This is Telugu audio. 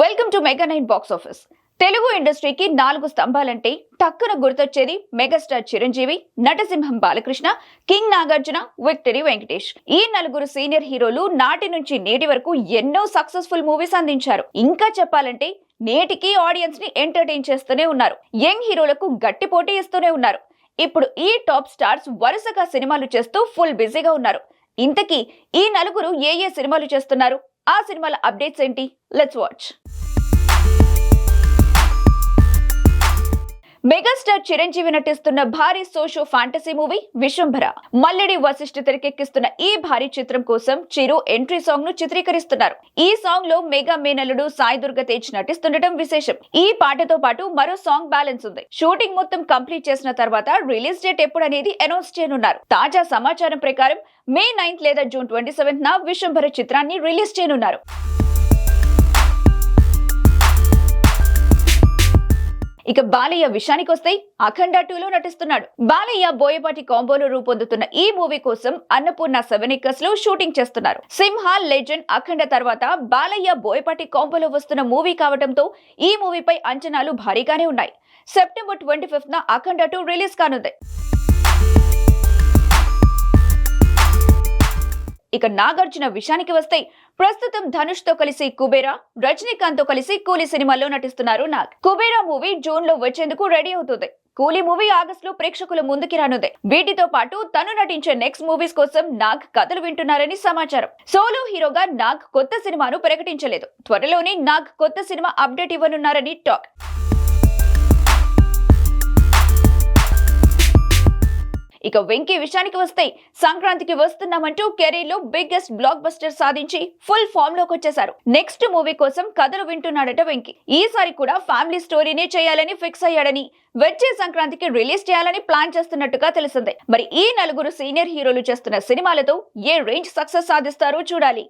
Welcome to mega nine box office Telugu ఇండస్ట్రీకి నాలుగు స్తంభాలంటే టక్కున గుర్తొచ్చేది మెగాస్టార్ చిరంజీవి నటసింహం బాలకృష్ణ కింగ్ నాగార్జున విక్టరీ వెంకటేష్. ఈ నలుగురు సీనియర్ హీరోలు నాటి నుంచి నేటి వరకు ఎన్నో సక్సెస్ఫుల్ మూవీస్ అందించారు. ఇంకా చెప్పాలంటే నేటికి ఆడియన్స్ని ఎంటర్టైన్ చేస్తూనే ఉన్నారు. యంగ్ హీరోలకు గట్టి పోటీ ఇస్తూనే ఉన్నారు. ఇప్పుడు ఈ టాప్ స్టార్స్ వరుసగా సినిమాలు చేస్తూ ఫుల్ బిజీగా ఉన్నారు. ఇంతకీ ఈ నలుగురు ఏ ఏ సినిమాలు చేస్తున్నారు? ఆ సినిమాల అప్డేట్స్ ఏంటి? లెట్స్ వాచ్ మెగాస్టార్ చిరంజీవి నటిస్తున్న భారీ socio fantasy movie Vishwambhara Mallidi Vasishta తెరకెక్కిస్తున్న ఈ భారీ చిత్రం కోసం చిరు ఎంట్రీ సాంగ్ను చిత్రీకరిస్తున్నారు. ఈ సాంగ్లో మెగా మేనల్లుడు సాయి దుర్గ తేజ్ నటిస్తుండటం విశేషం. ఈ పాటతో పాటు మరో సాంగ్ బ్యాలెన్స్ ఉంది. షూటింగ్ మొత్తం కంప్లీట్ చేసిన తర్వాత రిలీజ్ డేట్ ఎప్పుడు అనేది అనౌన్స్ చేయనున్నారు. తాజా సమాచారం ప్రకారం మే నైన్త్ లేదా జూన్ ట్వంటీ సెవెంత్ నా విశ్వంభర చిత్రాన్ని రిలీజ్ చేయనున్నారు. ఇక బాలయ్య విషయానికి వస్తే అఖండ టూలో నటిస్తున్నాడు. బాలయ్య బోయపాటి కాంబోలో రూపొందుతున్న ఈ మూవీ కోసం అన్నపూర్ణ సెవెన్ ఎకర్స్లో షూటింగ్ చేస్తున్నారు. సింహ లెజెండ్ అఖండ తర్వాత బాలయ్య బోయపాటి కాంబోలో వస్తున్న మూవీ కావడంతో ఈ మూవీపై అంచనాలు భారీగానే ఉన్నాయి. సెప్టెంబర్ ట్వంటీ ఫిఫ్త్ న అఖండ టూ రిలీజ్ కానుంది. ఇక నాగార్జున విషయానికి వస్తే ప్రస్తుతం ధనుష్తో కలిసి కుబేరా రజనీకాంత్తో కలిసి కూలీ సినిమాల్లో నటిస్తున్నారు నాగ్. కుబేరా మూవీ జూన్లో వచ్చేందుకు రెడీ అవుతుంది. కూలీ మూవీ ఆగస్ట్లో ప్రేక్షకుల ముందుకి రానుంది. వీటితో పాటు తను నటించే నెక్స్ట్ మూవీస్ కోసం నాగ్ కథలు వింటున్నారని సమాచారం. సోలో హీరోగా నాగ్ కొత్త సినిమాను ప్రకటించలేదు. త్వరలోనే నాగ్ కొత్త సినిమా అప్డేట్ ఇవ్వనున్నారని టాక్. ఇక వెంకీ విషయానికి వస్తే సంక్రాంతికి వస్తున్నామంటూ కెరీర్లో బిగ్గెస్ట్ బ్లాక్ బస్టర్ సాధించి ఫుల్ ఫామ్లోకి వచ్చేశారు. నెక్స్ట్ మూవీ కోసం కథలు వింటున్నాడట వెంకీ. ఈసారి కూడా ఫ్యామిలీ స్టోరీనే చేయాలని ఫిక్స్ అయ్యాడని వచ్చే సంక్రాంతికి రిలీజ్ చేయాలని ప్లాన్ చేస్తున్నట్టుగా తెలిసిందే. మరి ఈ నలుగురు సీనియర్ హీరోలు చేస్తున్న సినిమాలతో ఏ రేంజ్ సక్సెస్ సాధిస్తారో చూడాలి.